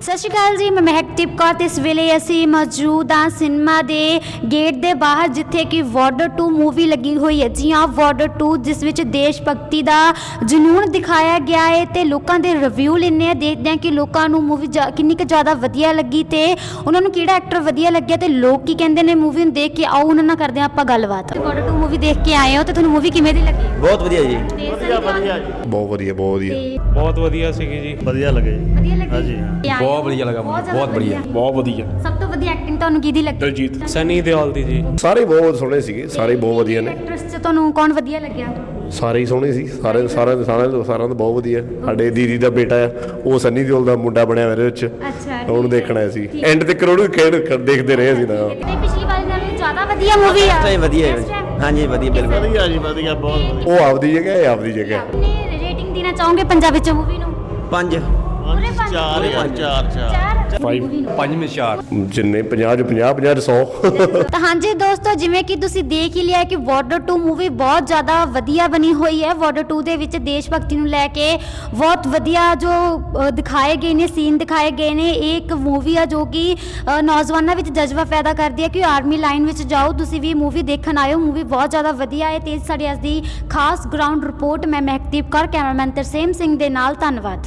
ਸਤਿ ਸ਼੍ਰੀ ਅਕਾਲ ਜੀ ਮੈਂ ਮਹਿਕਦੀਪ ਕੌਰ ਤੇ ਇਸ ਵੇਲੇ ਅਸੀਂ ਮੌਜੂਦ ਹਾਂ ਸਿਨੇਮਾ ਦੇ ਗੇਟ ਦੇ ਬਾਹਰ ਜਿੱਥੇ ਕਿ ਵਾਰਡਰ 2 ਮੂਵੀ ਲੱਗੀ ਹੋਈ ਹੈ। ਜੀ ਹਾਂ ਵਾਰਡਰ 2 ਜਿਸ ਵਿੱਚ ਦੇਸ਼ ਭਗਤੀ ਦਾ ਜਨੂਨ ਦਿਖਾਇਆ ਗਿਆ ਹੈ ਤੇ ਲੋਕਾਂ ਦੇ ਰਿਵਿਊ ਲੈਣੇ ਆ ਦੇਖਦੇ ਹਾਂ ਕਿ ਲੋਕਾਂ ਨੂੰ ਮੂਵੀ ਕਿੰਨੀ ਕੁ ਜ਼ਿਆਦਾ ਵਧੀਆ ਲੱਗੀ ਤੇ ਉਹਨਾਂ ਨੂੰ ਕਿਹੜਾ ਐਕਟਰ ਵਧੀਆ ਲੱਗਿਆ ਤੇ ਲੋਕ ਕੀ ਕਹਿੰਦੇ ਨੇ ਮੂਵੀ ਨੂੰ ਦੇਖ ਕੇ ਆਓ ਉਹਨਾਂ ਨਾਲ ਕਰਦੇ ਹਾਂ ਆਪਾਂ ਗੱਲਬਾਤ। ਵਾਰਡਰ 2 ਮੂਵੀ ਦੇਖ ਕੇ ਆਏ ਹੋ ਤੇ ਤੁਹਾਨੂੰ ਮੂਵੀ ਕਿਵੇਂ ਦੀ ਲੱਗੀ? ਬਹੁਤ ਵਧੀਆ ਜੀ। ਵਧੀਆ ਵਧੀਆ ਬਹੁਤ ਵਧੀਆ ਬਹੁਤ ਵਧੀਆ। ਬਹੁਤ ਵਧੀਆ ਸੀਗੀ ਜੀ। ਵਧੀਆ ਲੱਗੇ ਜੀ। ਵਧੀਆ ਲੱਗੀ? ਹਾਂਜੀ, ਬਹੁਤ ਹੋ? ਵਧੀਆ ਲੱਗਾ ਮੈਨੂੰ, ਬਹੁਤ ਵਧੀਆ। ਬਹੁਤ ਵਧੀਆ। ਸਭ ਤੋਂ ਵਧੀਆ ਐਕਟਿੰਗ ਤੁਹਾਨੂੰ ਕਿਹਦੀ ਲੱਗੀ? ਦਲਜੀਤ। ਸਨੀ ਦਿਓਲ ਦੀ ਜੀ। ਸਾਰੇ ਬਹੁਤ ਸੋਹਣੇ ਸੀਗੇ ਸਾਰੇ ਬਹੁਤ ਵਧੀਆ ਨੇ। ਐਕਟਰਸ ਚ ਤੁਹਾਨੂੰ ਕੌਣ ਵਧੀਆ ਲੱਗਿਆ? ਸਾਰੇ ਹੀ ਸੋਹਣੇ ਸੀ ਸਾਰੇ ਸਾਰਿਆਂ ਦੇ ਸਾਰਿਆਂ ਦੇ ਸਾਰਿਆਂ ਦਾ ਬਹੁਤ ਵਧੀਆ। ਸਾਡੇ ਦੀਦੀ ਦਾ ਬੇਟਾ ਆ ਉਹ ਸੰਨੀ ਦਿਓਲ ਦਾ ਮੁੰਡਾ ਬਣਿਆ ਮੇਰੇ ਵਿੱਚ। ਅੱਛਾ ਉਹਨੂੰ ਦੇਖਣਾ ਸੀ। ਐਂਡ ਤੇ ਕਰੋੜ ਖੇਡ ਦੇਖਦੇ ਰਹੇ ਸੀ ਨਾ ਤੇ ਪਿਛਲੀ ਵਾਰ ਨਾਲੋਂ ਜ਼ਿਆਦਾ ਵਧੀਆ ਮੂਵੀ ਆ। ਸਹੀ ਵਧੀਆ ਹੈ ਹੈ? ਹਾਂਜੀ ਵਧੀਆ ਬਿਲਕੁਲ। ਵਧੀਆ ਜੀ ਵਧੀਆ ਬਹੁਤ ਵਧੀਆ। ਉਹ ਆਪਦੀ ਜਗ੍ਹਾ ਹੈ ਆਪਦੀ ਜਗ੍ਹਾ ਆਪਣੀ ਰੇਟਿੰਗ ਦੇਣਾ ਚਾਹੋਗੇ ਪੰਜਾਬ ਵਿੱਚ ਮੂਵੀ ਨੂੰ? ਪੰਜ ਪੂਰੇ ਪੰਜ। ਚਾਰ ਯਾਰ, ਚਾਰ, ਚਾਰ। ਚਾਰ। Five. movie ਨੂੰ। ਪੰਜ ਮਿਸ਼ਾਰ ਜਿੰਨੇ 50 ਚ 50 50 ਚ 100 ਤਾਂ ਹਾਂਜੀ ਦੋਸਤੋ ਜਿਵੇਂ ਕਿ ਤੁਸੀਂ ਦੇਖ ਹੀ ਲਿਆ ਕਿ ਬਾਰਡਰ 2 ਮੂਵੀ ਬਹੁਤ ਜ਼ਿਆਦਾ ਵਧੀਆ ਬਣੀ ਹੋਈ ਹੈ। ਬਾਰਡਰ 2 ਦੇ ਵਿੱਚ ਦੇਸ਼ ਭਗਤੀ ਨੂੰ ਲੈ ਕੇ ਬਹੁਤ ਵਧੀਆ ਜੋ ਅ, ਦਿਖਾਏ ਗਏ ਨੇ ਸੀਨ ਦਿਖਾਏ ਗਏ ਨੇ। ਇਹ ਇੱਕ ਮੂਵੀ ਆ ਜੋ ਕਿ ਅ, ਨੌਜਵਾਨਾਂ ਵਿੱਚ ਜਜ਼ਬਾ ਪੈਦਾ ਕਰਦੀ ਹੈ ਕਿ ਆਰਮੀ ਲਾਈਨ ਵਿੱਚ ਜਾਓ ਤੁਸੀਂ ਵੀ ਮੂਵੀ ਦੇਖਣ ਆਇਓ। ਮੂਵੀ ਬਹੁਤ ਜ਼ਿਆਦਾ ਵਧੀਆ ਹੈ ਤੇ ਸਾਡੀ ਅੱਜ ਦੀ ਖਾਸ ਗਰਾਊਂਡ ਰਿਪੋਰਟ ਮੈਂ ਮਹਿਕਦੀਪ ਕੌਰ ਕੈਮਰਾਮੈਨ ਤਰਸੇਮ ਸਿੰਘ ਦੇ ਨਾਲ। ਧੰਨਵਾਦ।